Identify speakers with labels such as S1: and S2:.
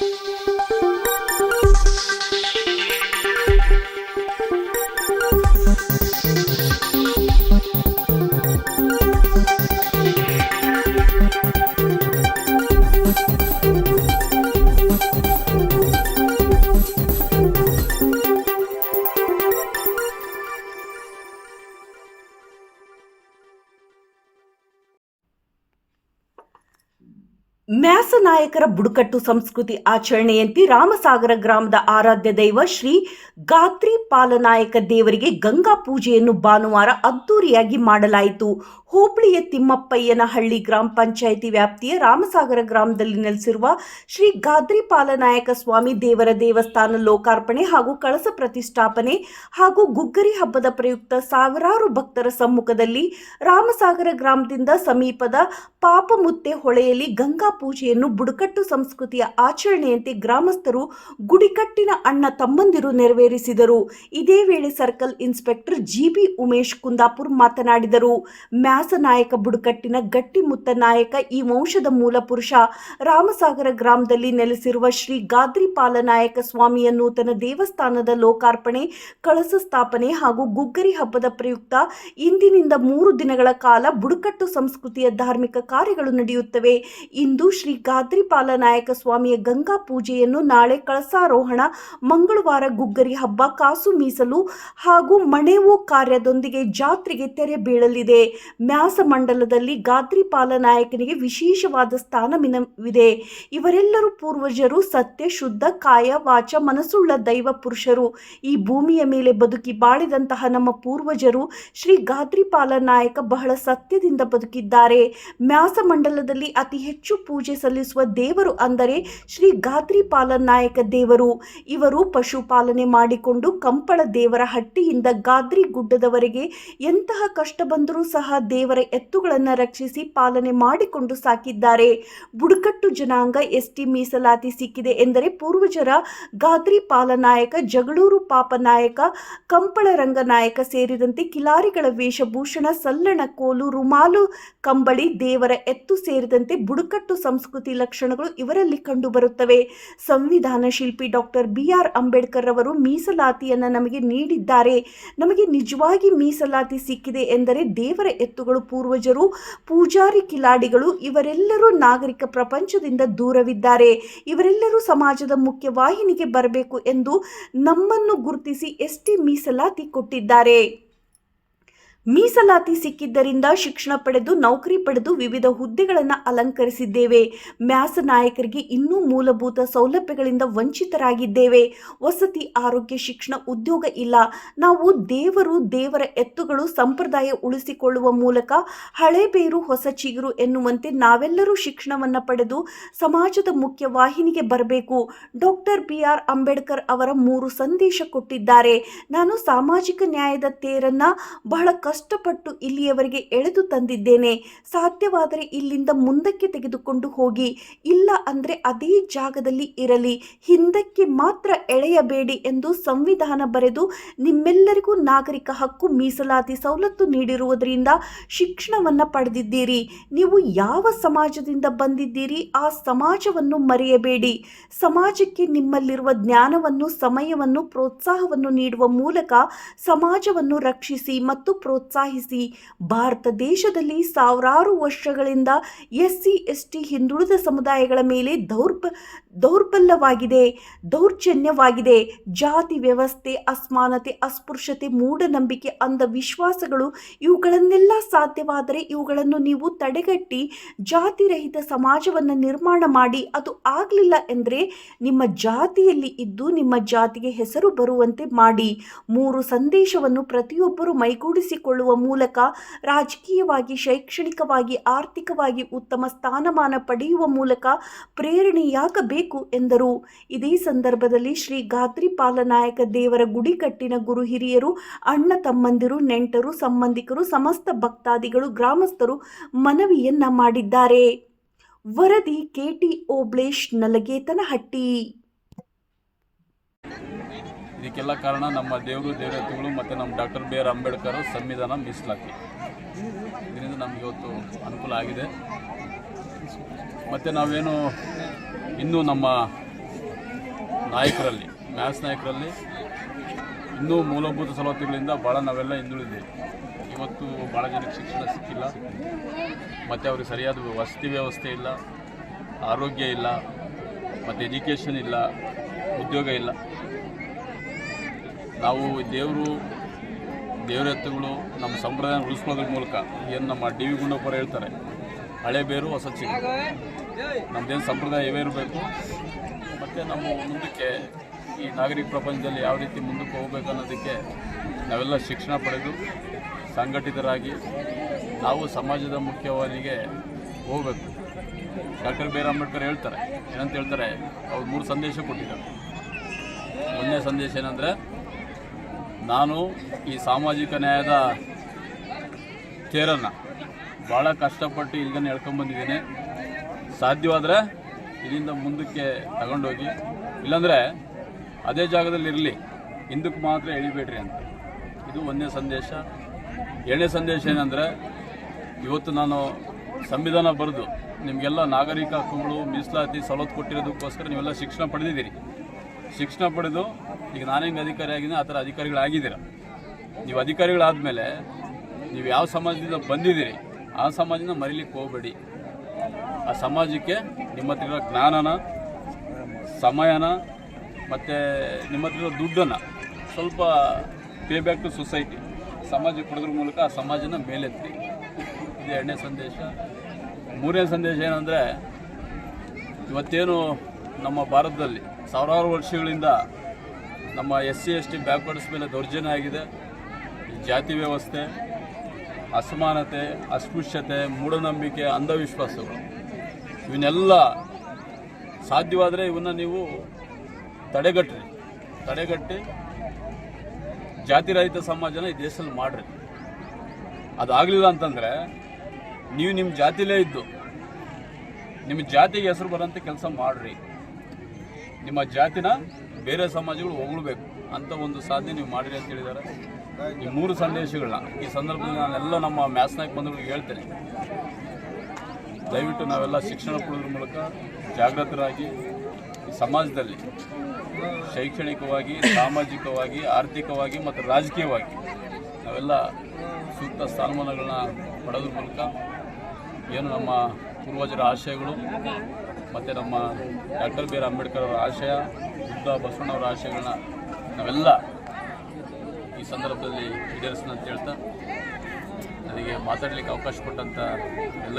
S1: thank you ಮ್ಯಾಸ ನಾಯಕರ ಬುಡಕಟ್ಟು ಸಂಸ್ಕೃತಿ ಆಚರಣೆಯಂತೆ ರಾಮಸಾಗರ ಗ್ರಾಮದ ಆರಾಧ್ಯ ದೈವ ಶ್ರೀ ಗಾತ್ರಿ ಪಾಲನಾಯಕ ದೇವರಿಗೆ ಗಂಗಾ ಪೂಜೆಯನ್ನು ಭಾನುವಾರ ಅದ್ದೂರಿಯಾಗಿ ಮಾಡಲಾಯಿತು. ಹೋಬಳಿಯ ತಿಮ್ಮಪ್ಪಯ್ಯನಹಳ್ಳಿ ಗ್ರಾಮ ಪಂಚಾಯಿತಿ ವ್ಯಾಪ್ತಿಯ ರಾಮಸಾಗರ ಗ್ರಾಮದಲ್ಲಿ ನೆಲೆಸಿರುವ ಶ್ರೀ ಗಾದ್ರಿ ಪಾಲನಾಯಕ ಸ್ವಾಮಿ ದೇವರ ದೇವಸ್ಥಾನ ಲೋಕಾರ್ಪಣೆ ಹಾಗೂ ಕಳಸ ಪ್ರತಿಷ್ಠಾಪನೆ ಹಾಗೂ ಗುಗ್ಗರಿ ಹಬ್ಬದ ಪ್ರಯುಕ್ತ ಸಾವಿರಾರು ಭಕ್ತರ ಸಮ್ಮುಖದಲ್ಲಿ ರಾಮಸಾಗರ ಗ್ರಾಮದಿಂದ ಸಮೀಪದ ಪಾಪಮುತ್ತೆ ಹೊಳೆಯಲ್ಲಿ ಗಂಗಾ ಪೂಜೆಯನ್ನು ಬುಡಕಟ್ಟು ಸಂಸ್ಕೃತಿಯ ಆಚರಣೆಯಂತೆ ಗ್ರಾಮಸ್ಥರು ಗುಡಿಕಟ್ಟಿನ ಅಣ್ಣ ತಮ್ಮಂದಿರು ನೆರವೇರಿಸಿದರು. ಇದೇ ವೇಳೆ circle inspector GB Umesh Kundapur ಮಾತನಾಡಿದರು. ಮ್ಯಾಸನಾಯಕ ಬುಡಕಟ್ಟಿನ ಗಟ್ಟಿಮುತ್ತ ನಾಯಕ ಈ ವಂಶದ ಮೂಲ ಪುರುಷ ರಾಮಸಾಗರ ಗ್ರಾಮದಲ್ಲಿ ನೆಲೆಸಿರುವ ಶ್ರೀ ಗಾದ್ರಿ ಪಾಲನಾಯಕ ಸ್ವಾಮಿಯ ನೂತನ ದೇವಸ್ಥಾನದ ಲೋಕಾರ್ಪಣೆ, ಕಳಸ ಸ್ಥಾಪನೆ ಹಾಗೂ ಗುಗ್ಗರಿ ಹಬ್ಬದ ಪ್ರಯುಕ್ತ ಇಂದಿನಿಂದ ಮೂರು ದಿನಗಳ ಕಾಲ ಬುಡಕಟ್ಟು ಸಂಸ್ಕೃತಿಯ ಧಾರ್ಮಿಕ ಕಾರ್ಯಗಳು ನಡೆಯುತ್ತವೆ. ಇಂದು ಶ್ರೀ ಗಾದ್ರಿಪಾಲ ನಾಯಕ ಸ್ವಾಮಿಯ ಗಂಗಾ ಪೂಜೆಯನ್ನು ನಾಳೆ ಕಳಸಾರೋಹಣ, ಮಂಗಳವಾರ ಗುಗ್ಗರಿ ಹಬ್ಬ ಕಾಸು ಮೀಸಲು ಹಾಗೂ ಮಣೆವು ಕಾರ್ಯದೊಂದಿಗೆ ಜಾತ್ರೆಗೆ ತೆರೆ ಬೀಳಲಿದೆ. ಮ್ಯಾಸ ಮಂಡಲದಲ್ಲಿ ಗಾದ್ರಿಪಾಲ ನಾಯಕನಿಗೆ ವಿಶೇಷವಾದ ಸ್ಥಾನವಿದೆ ಇವರೆಲ್ಲರೂ ಪೂರ್ವಜರು, ಸತ್ಯ, ಶುದ್ಧ, ಕಾಯ, ವಾಚ, ಮನಸ್ಸುಳ್ಳ ದೈವ ಪುರುಷರು. ಈ ಭೂಮಿಯ ಮೇಲೆ ಬದುಕಿ ಬಾಳಿದಂತಹ ನಮ್ಮ ಪೂರ್ವಜರು ಶ್ರೀ ಗಾದ್ರಿಪಾಲ ನಾಯಕ ಬಹಳ ಸತ್ಯದಿಂದ ಬದುಕಿದ್ದಾರೆ. ಮ್ಯಾಸ ಮಂಡಲದಲ್ಲಿ ಅತಿ ಹೆಚ್ಚು ಪೂಜೆ ಸಲ್ಲಿಸುವ ದೇವರು ಅಂದರೆ ಶ್ರೀ ಗಾದ್ರಿ ಪಾಲನಾಯಕ ದೇವರು. ಇವರು ಪಶುಪಾಲನೆ ಮಾಡಿಕೊಂಡು ಕಂಪಳ ದೇವರ ಹಟ್ಟಿಯಿಂದ ಗಾದ್ರಿ ಗುಡ್ಡದವರೆಗೆ ಎಂತಹ ಕಷ್ಟ ಬಂದರೂ ಸಹ ದೇವರ ಎತ್ತುಗಳನ್ನು ರಕ್ಷಿಸಿ ಪಾಲನೆ ಮಾಡಿಕೊಂಡು ಸಾಕಿದ್ದಾರೆ. ಬುಡಕಟ್ಟು ಜನಾಂಗ ಎಸ್ಟಿ ಮೀಸಲಾತಿ ಸಿಕ್ಕಿದೆ ಎಂದರೆ ಪೂರ್ವಜರ ಗಾದ್ರಿ ಪಾಲನಾಯಕ ಜಗಳೂರು ಪಾಪನಾಯಕ ಕಂಪಳ ರಂಗನಾಯಕ ಸೇರಿದಂತೆ ಕಿಲಾರಿಗಳ ವೇಷಭೂಷಣ, ಸಲ್ಲಣ, ಕೋಲು, ರುಮಾಲು, ಕಂಬಳಿ ದೇವರ ಎತ್ತು ಸೇರಿದಂತೆ ಬುಡಕಟ್ಟು ಸಂಸ್ಕೃತಿ ಲಕ್ಷಣಗಳು ಇವರಲ್ಲಿ ಕಂಡುಬರುತ್ತವೆ. ಸಂವಿಧಾನ ಶಿಲ್ಪಿ ಡಾಕ್ಟರ್ ಬಿ ಆರ್ ಅಂಬೇಡ್ಕರ್ ಅವರು ಮೀಸಲಾತಿಯನ್ನು ನಮಗೆ ನೀಡಿದ್ದಾರೆ. ನಮಗೆ ನಿಜವಾಗಿ ಮೀಸಲಾತಿ ಸಿಕ್ಕಿದೆ ಎಂದರೆ ದೇವರ ಎತ್ತುಗಳು ಪೂರ್ವಜರು, ಪೂಜಾರಿ ಕಿಲಾಡಿಗಳು, ಇವರೆಲ್ಲರೂ ನಾಗರಿಕ ಪ್ರಪಂಚದಿಂದ ದೂರವಿದ್ದಾರೆ. ಇವರೆಲ್ಲರೂ ಸಮಾಜದ ಮುಖ್ಯ ವಾಹಿನಿಗೆ ಬರಬೇಕು ಎಂದು ನಮ್ಮನ್ನು ಗುರುತಿಸಿ ಎಸ್ಟಿ ಮೀಸಲಾತಿ ಕೊಟ್ಟಿದ್ದಾರೆ. ಮೀಸಲಾತಿ ಸಿಕ್ಕಿದ್ದರಿಂದ ಶಿಕ್ಷಣ ಪಡೆದು, ನೌಕರಿ ಪಡೆದು ವಿವಿಧ ಹುದ್ದೆಗಳನ್ನು ಅಲಂಕರಿಸಿದ್ದೇವೆ. ಮ್ಯಾಸ ನಾಯಕರಿಗೆ ಇನ್ನೂ ಮೂಲಭೂತ ಸೌಲಭ್ಯಗಳಿಂದ ವಂಚಿತರಾಗಿದ್ದೇವೆ. ವಸತಿ, ಆರೋಗ್ಯ, ಶಿಕ್ಷಣ ಉದ್ಯೋಗ ಇಲ್ಲ. ನಾವು ದೇವರು ದೇವರ ಎತ್ತುಗಳು ಸಂಪ್ರದಾಯ ಉಳಿಸಿಕೊಳ್ಳುವ ಮೂಲಕ ಹಳೆ ಬೇರು, ಹೊಸ ಚಿಗುರು ಎನ್ನುವಂತೆ ನಾವೆಲ್ಲರೂ ಶಿಕ್ಷಣವನ್ನು ಪಡೆದು ಸಮಾಜದ ಮುಖ್ಯ ವಾಹಿನಿಗೆ ಬರಬೇಕು. ಡಾಕ್ಟರ್ ಬಿ ಆರ್ ಅಂಬೇಡ್ಕರ್ ಅವರ ಮೂರು ಸಂದೇಶ ಕೊಟ್ಟಿದ್ದಾರೆ. ನಾನು ಸಾಮಾಜಿಕ ನ್ಯಾಯದ ತೇರನ್ನು ಬಹಳ ಕಷ್ಟಪಟ್ಟು ಇಲ್ಲಿಯವರೆಗೆ ಎಳೆದು ತಂದಿದ್ದೇನೆ. ಸಾಧ್ಯವಾದರೆ ಇಲ್ಲಿಂದ ಮುಂದಕ್ಕೆ ತೆಗೆದುಕೊಂಡು ಹೋಗಿ. ಇಲ್ಲ ಅಂದರೆ ಅದೇ ಜಾಗದಲ್ಲಿ ಇರಲಿ. ಹಿಂದಕ್ಕೆ ಮಾತ್ರ ಎಳೆಯಬೇಡಿ ಎಂದು ಸಂವಿಧಾನ ಬರೆದು ನಿಮ್ಮೆಲ್ಲರಿಗೂ ನಾಗರಿಕ ಹಕ್ಕು ಮೀಸಲಾತಿ ಸವಲತ್ತು ನೀಡಿರುವುದರಿಂದ ಶಿಕ್ಷಣವನ್ನು ಪಡೆದಿದ್ದೀರಿ. ನೀವು ಯಾವ ಸಮಾಜದಿಂದ ಬಂದಿದ್ದೀರಿ ಆ ಸಮಾಜವನ್ನು ಮರೆಯಬೇಡಿ. ಸಮಾಜಕ್ಕೆ ನಿಮ್ಮಲ್ಲಿರುವ ಜ್ಞಾನವನ್ನು, ಸಮಯವನ್ನು, ಪ್ರೋತ್ಸಾಹವನ್ನು ನೀಡುವ ಮೂಲಕ ಸಮಾಜವನ್ನು ರಕ್ಷಿಸಿ ಮತ್ತು ಪ್ರೋತ್ಸಾಹಿಸಿ ಭಾರತ ದೇಶದಲ್ಲಿ ಸಾವಿರಾರು ವರ್ಷಗಳಿಂದ ಎಸ್ ಸಿ ಎಸ್ ಟಿ ಹಿಂದುಳಿದ ಸಮುದಾಯಗಳ ಮೇಲೆ ದೌರ್ಬ, ದೌರ್ಬಲ್ಯವಾಗಿದೆ, ದೌರ್ಜನ್ಯವಾಗಿದೆ. ಜಾತಿ ವ್ಯವಸ್ಥೆ, ಅಸಮಾನತೆ, ಅಸ್ಪೃಶ್ಯತೆ, ಮೂಢನಂಬಿಕೆ, ಅಂಧವಿಶ್ವಾಸಗಳು ಇವುಗಳನ್ನೆಲ್ಲ ಸಾಧ್ಯವಾದರೆ ಇವುಗಳನ್ನು ನೀವು ತಡೆಗಟ್ಟಿ ಜಾತಿರಹಿತ ಸಮಾಜವನ್ನು ನಿರ್ಮಾಣ ಮಾಡಿ. ಅದು ಆಗಲಿಲ್ಲ ಎಂದರೆ ನಿಮ್ಮ ಜಾತಿಯಲ್ಲಿ ಇದ್ದು ನಿಮ್ಮ ಜಾತಿಗೆ ಹೆಸರು ಬರುವಂತೆ ಮಾಡಿ. ಮೂರು ಸಂದೇಶವನ್ನು ಪ್ರತಿಯೊಬ್ಬರು ಮೈಗೂಡಿಸಿಕೊಳ್ಳುವ ಮೂಲಕ ರಾಜಕೀಯವಾಗಿ, ಶೈಕ್ಷಣಿಕವಾಗಿ, ಆರ್ಥಿಕವಾಗಿ ಉತ್ತಮ ಸ್ಥಾನಮಾನ ಪಡೆಯುವ ಮೂಲಕ ಪ್ರೇರಣೆಯಾಗಬೇಕು ಎಂದರು. ಇದೇ ಸಂದರ್ಭದಲ್ಲಿ ಶ್ರೀ ಗಾತ್ರಿ ಪಾಲನಾಯಕ ದೇವರ ಗುಡಿಕಟ್ಟಿನ ಗುರು ಹಿರಿಯರು, ಅಣ್ಣ ತಮ್ಮಂದಿರು, ನೆಂಟರು, ಸಂಬಂಧಿಕರು, ಸಮಸ್ತ ಭಕ್ತಾದಿಗಳು, ಗ್ರಾಮಸ್ಥರು ಮನವಿಯನ್ನ ಮಾಡಿದ್ದಾರೆ. ವರದಿ ಕೆಟಿ ಓಬ್ಳೇಶ್ ನಲಗೇತನಹಟ್ಟಿ.
S2: ಇದಕ್ಕೆಲ್ಲ ಕಾರಣ ನಮ್ಮ ದೇವರು, ದೇವತೆಗಳು ಮತ್ತು ನಮ್ಮ ಡಾಕ್ಟರ್ ಬಿ ಆರ್ ಅಂಬೇಡ್ಕರ್ ಸಂವಿಧಾನ ಮೀಸಲಾತಿ. ಇದರಿಂದ ನಮ್ಗೆ ಇವತ್ತು ಅನುಕೂಲ ಆಗಿದೆ. ಮತ್ತು ನಾವೇನು ಇನ್ನೂ ನಮ್ಮ ನಾಯಕರಲ್ಲಿ, ಮ್ಯಾಥ್ಸ್ ನಾಯಕರಲ್ಲಿ ಇನ್ನೂ ಮೂಲಭೂತ ಸವಲತ್ತುಗಳಿಂದ ಭಾಳ ನಾವೆಲ್ಲ ಹಿಂದುಳಿದ್ದೀವಿ ಇವತ್ತು ಭಾಳ ಜನಕ್ಕೆ ಶಿಕ್ಷಣ ಸಿಕ್ಕಿಲ್ಲ. ಮತ್ತು ಅವ್ರಿಗೆ ಸರಿಯಾದ ವಸತಿ ವ್ಯವಸ್ಥೆ ಇಲ್ಲ, ಆರೋಗ್ಯ ಇಲ್ಲ, ಮತ್ತು ಎಜುಕೇಷನ್ ಇಲ್ಲ, ಉದ್ಯೋಗ ಇಲ್ಲ. ನಾವು ದೇವರು ದೇವರೆತ್ತುಗಳು ನಮ್ಮ ಸಂಪ್ರದಾಯ ಉಳಿಸ್ಕೊಳ್ಳೋದ್ರ ಮೂಲಕ ಏನು ನಮ್ಮ ಡಿ ವಿ ಗುಂಡಪ್ಪರು ಹೇಳ್ತಾರೆ, ಹಳೆ ಬೇರು ಹೊಸ ಚಿಕ್ಕ ನಮ್ಮದೇನು ಸಂಪ್ರದಾಯ ಇವೇ ಇರಬೇಕು. ಮತ್ತು ನಮ್ಮ ಮುಂದಕ್ಕೆ ಈ ನಾಗರಿಕ ಪ್ರಪಂಚದಲ್ಲಿ ಯಾವ ರೀತಿ ಮುಂದಕ್ಕೆ ಹೋಗ್ಬೇಕು ಅನ್ನೋದಕ್ಕೆ ನಾವೆಲ್ಲ ಶಿಕ್ಷಣ ಪಡೆದು ಸಂಘಟಿತರಾಗಿ ನಾವು ಸಮಾಜದ ಮುಖ್ಯವಾದಿಗೆ ಹೋಗಬೇಕು. ಡಾಕ್ಟರ್ ಬಿ ಆರ್ ಅಂಬೇಡ್ಕರ್ ಹೇಳ್ತಾರೆ, ಏನಂತ ಹೇಳ್ತಾರೆ, ಅವ್ರು ಮೂರು ಸಂದೇಶ ಕೊಟ್ಟಿದ್ದಾರೆ. ಒಂದನೇ ಸಂದೇಶ ಏನಂದರೆ ನಾನು ಈ ಸಾಮಾಜಿಕ ನ್ಯಾಯದ ತೇರನ್ನು ಭಾಳ ಕಷ್ಟಪಟ್ಟು ಇಲ್ಲಿಂದ ಎಳ್ಕೊಂಬಂದಿದ್ದೀನಿ ಸಾಧ್ಯವಾದರೆ ಇಲ್ಲಿಂದ ಮುಂದಕ್ಕೆ ತಗೊಂಡೋಗಿ, ಇಲ್ಲಾಂದರೆ ಅದೇ ಜಾಗದಲ್ಲಿ ಇರಲಿ ಹಿಂದಕ್ಕೆ ಮಾತ್ರ ಎಳಿಬೇಡ್ರಿ ಅಂತ. ಇದು ಒಂದನೇ ಸಂದೇಶ. ಎರಡನೇ ಸಂದೇಶ ಏನಂದರೆ, ಇವತ್ತು ನಾನು ಸಂವಿಧಾನ ಬರೆದು ನಿಮಗೆಲ್ಲ ನಾಗರಿಕ ಹಕ್ಕುಗಳು, ಮೀಸಲಾತಿ, ಸವಲತ್ತು ಕೊಟ್ಟಿರೋದಕ್ಕೋಸ್ಕರ ನೀವೆಲ್ಲ ಶಿಕ್ಷಣ ಪಡೆದಿದ್ದೀರಿ. ಶಿಕ್ಷಣ ಪಡೆದು ಈಗ ನಾನು ಹೆಂಗೆ ಅಧಿಕಾರಿ ಆಗಿದ್ದೀನಿ, ಆ ಥರ ಅಧಿಕಾರಿಗಳಾಗಿದ್ದೀರ? ನೀವು ಅಧಿಕಾರಿಗಳಾದಮೇಲೆ ನೀವು ಯಾವ ಸಮಾಜದಿಂದ ಬಂದಿದ್ದೀರಿ, ಆ ಸಮಾಜನ ಮರಿಲಿಕ್ಕೆ ಹೋಗಬೇಡಿ. ಆ ಸಮಾಜಕ್ಕೆ ನಿಮ್ಮ ಹತ್ರ ಇರೋ ಜ್ಞಾನನ, ಸಮಯನ ಮತ್ತು ನಿಮ್ಮ ಹತ್ರ ಇರೋ ದುಡ್ಡನ್ನು ಸ್ವಲ್ಪ ಪೇ ಬ್ಯಾಕ್ ಟು ಸೊಸೈಟಿ, ಸಮಾಜಕ್ಕೆ ಕೊಡೋದ್ರ ಮೂಲಕ ಆ ಸಮಾಜನ ಮೇಲೆತ್ತಿ. ಇದು ಎರಡನೇ ಸಂದೇಶ. ಮೂರನೇ ಸಂದೇಶ ಏನಂದರೆ, ಇವತ್ತೇನು ನಮ್ಮ ಭಾರತದಲ್ಲಿ ಸಾವಿರಾರು ವರ್ಷಗಳಿಂದ ನಮ್ಮ S C, S T backwards ಮೇಲೆ ದೌರ್ಜನ್ಯ ಆಗಿದೆ. ಜಾತಿ ವ್ಯವಸ್ಥೆ, ಅಸಮಾನತೆ, ಅಸ್ಪೃಶ್ಯತೆ, ಮೂಢನಂಬಿಕೆ, ಅಂಧವಿಶ್ವಾಸಗಳು, ಇವನ್ನೆಲ್ಲ ಸಾಧ್ಯವಾದರೆ ಇವನ್ನ ನೀವು ತಡೆಗಟ್ಟ್ರಿ ತಡೆಗಟ್ಟಿ ಜಾತಿರಹಿತ ಸಮಾಜನ ಈ ದೇಶದಲ್ಲಿ ಮಾಡ್ರಿ. ಅದಾಗಲಿಲ್ಲ ಅಂತಂದರೆ ನೀವು ನಿಮ್ಮ ಜಾತಿಲೇ ಇದ್ದು ನಿಮ್ಮ ಜಾತಿಗೆ ಹೆಸರು ಬರೋಂಥ ಕೆಲಸ ಮಾಡ್ರಿ. ನಿಮ್ಮ ಜಾತಿನ ಬೇರೆ ಸಮಾಜಗಳು ಹೊಗಳ್ಬೇಕು ಅಂತ ಒಂದು ಸಾಧನೆ ನೀವು ಮಾಡಿರಿ ಅಂತ ಹೇಳಿದ್ದಾರೆ. ಈ ಮೂರು ಸಂದೇಶಗಳನ್ನ ಈ ಸಂದರ್ಭದಲ್ಲಿ ನಾನೆಲ್ಲ ನಮ್ಮ ಮ್ಯಾಥ್ಸ್ ನಾಯಕ್ ಬಂಧುಗಳಿಗೆ ಹೇಳ್ತೇನೆ. ದಯವಿಟ್ಟು ನಾವೆಲ್ಲ ಶಿಕ್ಷಣ ಕೊಡೋದ್ರ ಮೂಲಕ ಜಾಗೃತರಾಗಿ ಸಮಾಜದಲ್ಲಿ ಶೈಕ್ಷಣಿಕವಾಗಿ, ಸಾಮಾಜಿಕವಾಗಿ, ಆರ್ಥಿಕವಾಗಿ ಮತ್ತು ರಾಜಕೀಯವಾಗಿ ನಾವೆಲ್ಲ ಸೂಕ್ತ ಸ್ಥಾನಮಾನಗಳನ್ನ ಪಡೆದ್ರ ಮೂಲಕ ಏನು ನಮ್ಮ ಪೂರ್ವಜರ ಆಶಯಗಳು ಮತ್ತು ನಮ್ಮ ಡಾಕ್ಟರ್ ಬಿ ಆರ್ ಅಂಬೇಡ್ಕರ್ ಅವರ ಆಶಯ, ಬುದ್ಧ ಬಸವಣ್ಣವರ ಆಶಯಗಳನ್ನ ನಾವೆಲ್ಲ ಈ ಸಂದರ್ಭದಲ್ಲಿ ಈಡೇರಿಸೋಣ ಅಂತ ಹೇಳ್ತಾ ನನಗೆ ಮಾತಾಡಲಿಕ್ಕೆ ಅವಕಾಶ ಕೊಟ್ಟಂಥ ಎಲ್ಲ